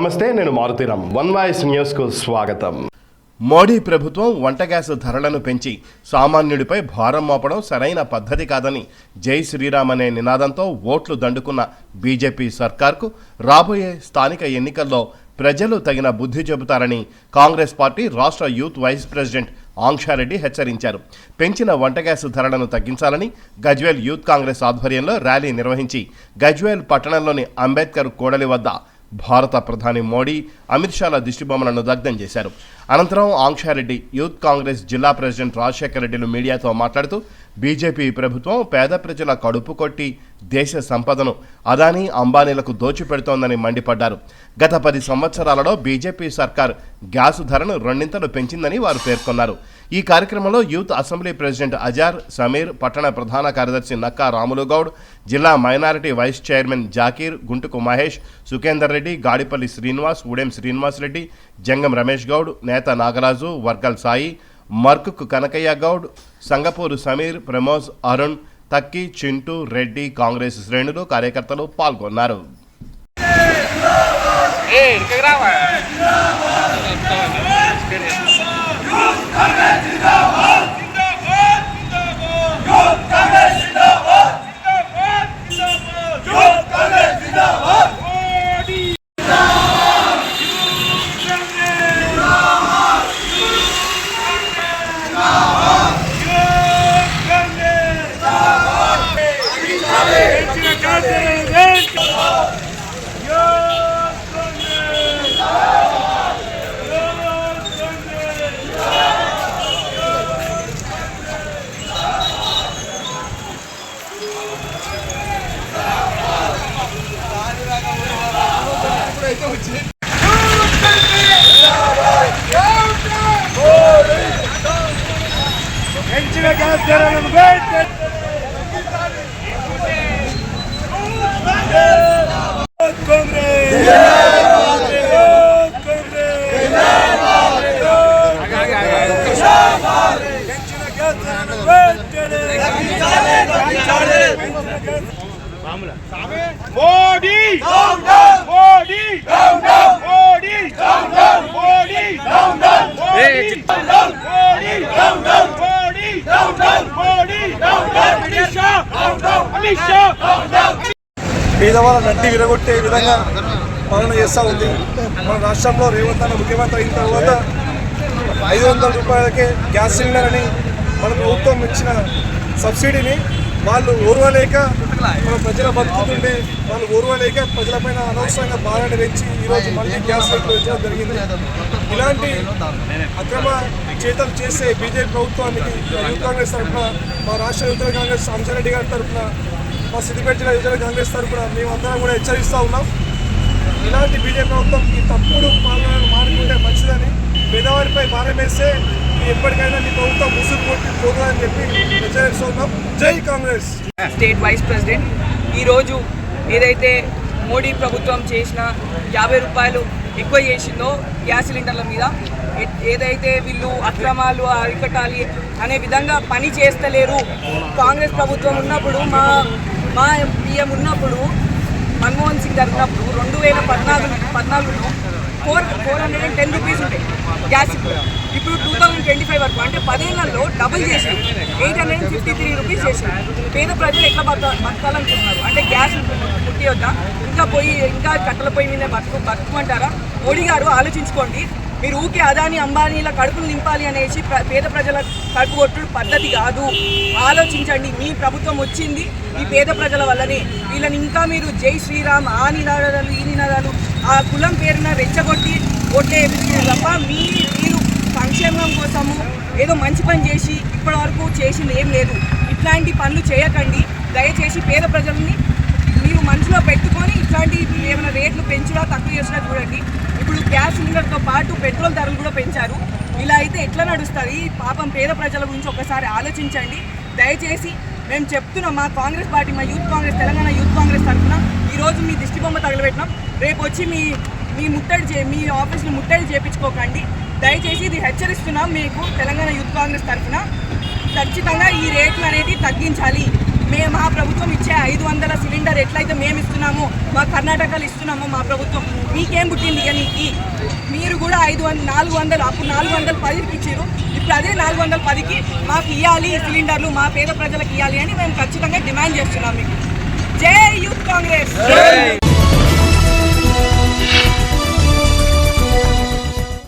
నమస్తే నేను Maruthi Ram one voice న్యూస్కు స్వాగతం. మోడీ ప్రభుత్వం వంట గ్యాస్ ధరలను పెంచి సామాన్యుడిపై భారం మోపడం సరైన పద్ధతి కాదని జై శ్రీరామ్ అనే నినాదంతో ఓట్లు దండుకున్న బీజేపీ సర్కార్కు రాబోయే స్థానిక ఎన్నికల్లో ప్రజలు తగిన బుద్ధి చెబుతారని కాంగ్రెస్ పార్టీ రాష్ట్ర యూత్ వైస్ ప్రెసిడెంట్ ఆంక్షారెడ్డి హెచ్చరించారు. పెంచిన వంట గ్యాస్ ధరలను తగ్గించాలని గజ్వేల్ యూత్ కాంగ్రెస్ ఆధ్వర్యంలో ర్యాలీ నిర్వహించి గజ్వేల్ పట్టణంలోని అంబేద్కర్ కోడలి వద్ద భారత ప్రధాని మోడీ అమిత్ షాల దిష్టిబొమ్మలను దగ్ధం చేశారు. అనంతరం ఆంక్షారెడ్డి యూత్ కాంగ్రెస్ జిల్లా ప్రెసిడెంట్ రాజశేఖర రెడ్డిలు మీడియాతో మాట్లాడుతూ బీజేపీ ప్రభుత్వం పేద ప్రజల కడుపు కొట్టి దేశ సంపదను అదానీ అంబానీలకు దోచిపెడుతోందని మండిపడ్డారు. గత పది సంవత్సరాలలో బీజేపీ సర్కార్ గ్యాస్ ధరను రెండింతలు పెంచిందని వారు పేర్కొన్నారు. ఈ కార్యక్రమంలో youth assembly president Azhar Sameer పట్టణ ప్రధాన కార్యదర్శి నక్కా రాములు గౌడ్ జిల్లా minority vice chairman Zakir Guntuku Mahesh Sukhender Reddy Gadipalli Srinivas Udem Srinivas Reddy Jangam Ramesh Goud నేత నాగరాజు వర్గల్ సాయి మర్కుక్ కనకయ్య గౌడ్ సంగపూరు సమీర్ ప్రమోజ్ అరుణ్ తక్కి చింటూ రెడ్డి కాంగ్రెస్ శ్రేణులు కార్యకర్తలు పాల్గొన్నారు. ఏ ఇక్కడికి రావా మోడీ మోడీ మోడీ మోడీ పేదవాళ్ళ నడ్డి విరగొట్టే విధంగా పాలన చేస్తూ ఉంది. మన రాష్ట్రంలో రేవంత్ అన్న ముఖ్యమంత్రి అయిన తర్వాత ఐదు వందల రూపాయలకే గ్యాస్ సిలిండర్ అని మన ప్రభుత్వం ఇచ్చిన సబ్సిడీని వాళ్ళు ఓర్వలేక మన ప్రజల బతుకుతుంటే వాళ్ళు ఓర్వలేక ప్రజలపైన అనవసరంగా భారాన్ని పెంచి ఈరోజు మళ్ళీ గ్యాస్ రేట్లు పెంచడం జరిగింది. ఇలాంటి అక్రమ చేతలు చేసే బీజేపీ ప్రభుత్వానికి యూత్ కాంగ్రెస్ తరఫున మా రాష్ట్ర యూత్ కాంగ్రెస్ అంశారెడ్డి గారి తరఫున మా సిద్దిపేట జిల్లా యువజన కాంగ్రెస్ తరఫున మేమందరం కూడా హెచ్చరిస్తూ ఉన్నాం. ఇలాంటి బీజేపీ ప్రభుత్వం ఈ తప్పుడు పాలనను మానుకుంటే మంచిదని పేదవారిపై భారం వేస్తే ఎప్పటికైనా మీ ప్రభుత్వం ముసుగు కొట్టి పోతుందని చెప్పి హెచ్చరిస్తూ ఉన్నాం. జై కాంగ్రెస్. స్టేట్ వైస్ ప్రెసిడెంట్ ఈరోజు ఏదైతే మోడీ ప్రభుత్వం చేసిన యాభై రూపాయలు ఎక్కువ చేసిందో గ్యాస్ సిలిండర్ల మీద ఏదైతే వీళ్ళు అక్రమాలు అరికట్టాలి అనే విధంగా పని చేస్తలేరు కాంగ్రెస్ ప్రభుత్వం ఉన్నప్పుడు మా మా పిఎం ఉన్నప్పుడు మన్మోహన్ సింగ్ గారు ఉన్నప్పుడు రెండు వేల పద్నాలుగు పద్నాలుగులో four four hundred and ten rupees ఉంటాయి గ్యాస్ ఇప్పుడు. ఇప్పుడు టూ థౌజండ్ ట్వంటీ ఫైవ్ వరకు అంటే పదేళ్ళలో డబుల్ చేసి eight hundred and fifty three rupees చేశారు పేద ప్రజలు ఎట్లా బతక బతకాలనుకుంటున్నారు? అంటే గ్యాస్ ముట్టి వద్దా. ఇంకా పోయి ఇంకా కట్టల పొయ్యి మీద బతుకు బతుకుమంటారా మోడీ గారు ఆలోచించుకోండి. మీరు ఊకే అదాని అంబానీల కడుపులు నింపాలి అనేసి పేద ప్రజల కడుపు కొట్టుడు పద్ధతి కాదు. ఆలోచించండి మీ ప్రభుత్వం వచ్చింది ఈ పేద ప్రజల వల్లనే. వీళ్ళని ఇంకా మీరు జై శ్రీరామ్ ఆ నినాదాలు ఈ నినాదాలు ఆ కులం పేరున రెచ్చగొట్టి ఓట్లే తప్ప మీ మీరు సంక్షేమం కోసము ఏదో మంచి పని చేసి ఇప్పటి వరకు చేసింది ఏం లేదు. ఇట్లాంటి పనులు చేయకండి. దయచేసి పేద ప్రజల్ని మీరు మనసులో పెట్టుకొని ఇట్లాంటి ఏమైనా రేట్లు పెంచినా తక్కువ చేసినా చూడండి. ఇప్పుడు గ్యాస్ సిలిండర్తో పాటు పెట్రోల్ ధరలు కూడా పెంచారు. ఇలా అయితే ఎట్లా నడుస్తుంది? పాపం పేద ప్రజల గురించి ఒకసారి ఆలోచించండి. దయచేసి మేము చెప్తున్నాం మా కాంగ్రెస్ పార్టీ మా youth Congress Telangana youth Congress తరఫున ఈరోజు మీ దిష్టి బొమ్మ తగలబెట్టినాం. రేపు వచ్చి మీ మీ ముట్టడి చే మీ ఆఫీస్ని ముట్టడి చేయించుకోకండి దయచేసి ఇది హెచ్చరిస్తున్నాం మీకు తెలంగాణ యూత్ కాంగ్రెస్ తరఫున. ఖచ్చితంగా ఈ రేట్లు అనేది తగ్గించాలి. మేము మా ప్రభుత్వం ఇచ్చే ఐదు వందల సిలిండర్ ఎట్లయితే మేము ఇస్తున్నామో మా కర్ణాటకలో ఇస్తున్నామో మా ప్రభుత్వం మీకేం పుట్టింది ఇక నీకు? మీరు కూడా ఐదు వంద నాలుగు వందలు అప్పుడు నాలుగు వందల పదికి ఇచ్చారు ఇప్పుడు అదే నాలుగు వందల పదికి మాకు ఇవ్వాలి సిలిండర్లు మా పేద ప్రజలకు ఇవ్వాలి అని మేము ఖచ్చితంగా డిమాండ్ చేస్తున్నాం మీకు. జై యూత్ కాంగ్రెస్!